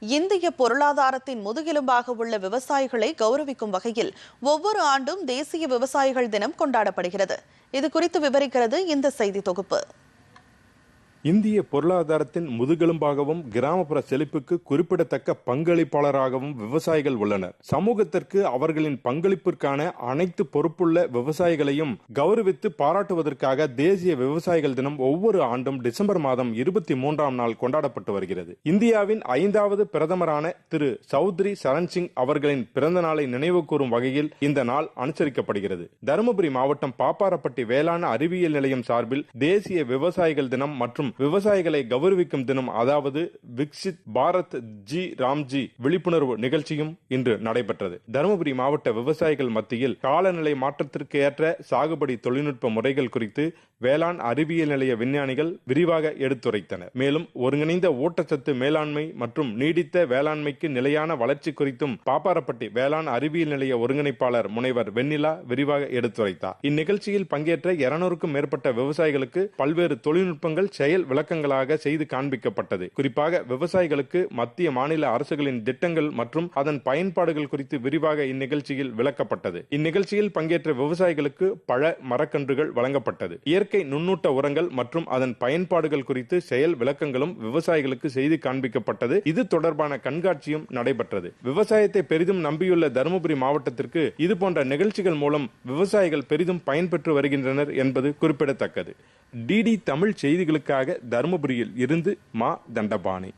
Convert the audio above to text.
இந்திய பொருளாதாரத்தின் முதுகெலும்பாக உள்ள விவசாயிகளை கௌரவிக்கும் வகையில் ஒவ்வொரு ஆண்டும் தேசிய விவசாயிகள் தினம் கொண்டாடப்படுகிறது. இது குறித்து விவரிக்கிறது இந்த செய்தி தொகுப்பு. இந்திய பொருளாதாரத்தின் முதுகெலும்பாகவும் கிராமப்புற செழிப்புக்கு குறிப்பிடத்தக்க பங்களிப்பாளராகவும் விவசாயிகள் உள்ளனர். சமூகத்திற்கு அவர்களின் பங்களிப்பிற்கான அனைத்து பொறுப்புள்ள விவசாயிகளையும் கௌரவித்து பாராட்டுவதற்காக தேசிய விவசாயிகள் தினம் ஒவ்வொரு ஆண்டும் டிசம்பர் மாதம் இருபத்தி மூன்றாம் நாள் கொண்டாடப்பட்டு வருகிறது. இந்தியாவின் ஐந்தாவது பிரதமரான திரு சௌத்ரி சரண் சிங் அவர்களின் பிறந்த நாளை நினைவு கூறும் வகையில் இந்த நாள் அனுசரிக்கப்படுகிறது. தருமபுரி மாவட்டம் பாப்பாரப்பட்டி வேளாண் அறிவியல் நிலையம் சார்பில் தேசிய விவசாயிகள் தினம் மற்றும் விவசாயிகளை கௌரவிக்கும் தினம் அதாவது விக்சித் பாரத் ஜி ராம்ஜி விழிப்புணர்வு நிகழ்ச்சியும் இன்று நடைபெற்றது. தருமபுரி மாவட்ட விவசாயிகள் மத்தியில் காலநிலை மாற்றத்திற்கு ஏற்ற சாகுபடி தொழில்நுட்ப முறைகள் குறித்து வேளாண் அறிவியல் நிலைய விஞ்ஞானிகள் விரிவாக எடுத்துரைத்தனர். மேலும் ஒருங்கிணைந்த ஊட்டச்சத்து மேலாண்மை மற்றும் நீடித்த வேளாண்மைக்கு நிலையான வளர்ச்சி குறித்தும் பாப்பாரப்பட்டி வேளாண் அறிவியல் நிலைய ஒருங்கிணைப்பாளர் முனைவர் வெண்ணிலா விரிவாக எடுத்துரைத்தார். இந்நிகழ்ச்சியில் பங்கேற்ற இருநூறுக்கும் மேற்பட்ட விவசாயிகளுக்கு பல்வேறு தொழில்நுட்பங்கள் செயல் விளக்கங்களாக செய்து காண்பிக்கப்பட்டது. குறிப்பாக விவசாயிகளுக்கு மத்திய மாநில அரசுகளின் திட்டங்கள் மற்றும் அதன் பயன்பாடுகள் குறித்து விரிவாக இந்நிகழ்ச்சியில் விளக்கப்பட்டது. இந்நிகழ்ச்சியில் பங்கேற்ற விவசாயிகளுக்கு பழ மரக்கன்றுகள் வழங்கப்பட்டது. இயற்கை நுண்ணூட்ட உரங்கள் மற்றும் அதன் பயன்பாடுகள் குறித்து செயல் விளக்கங்களும் விவசாயிகளுக்கு செய்து காண்பிக்கப்பட்டது. இது தொடர்பான கண்காட்சியும் நடைபெற்றது. விவசாயத்தை பெரிதும் நம்பியுள்ள தருமபுரி மாவட்டத்திற்கு இது போன்ற நிகழ்ச்சிகள் மூலம் விவசாயிகள் பெரிதும் பயன்பெற்று வருகின்றனர் என்பது குறிப்பிடத்தக்கது. டிடி தமிழ் செய்திகளுக்காக தருமபுரியில் இருந்து மா தண்டபாணி.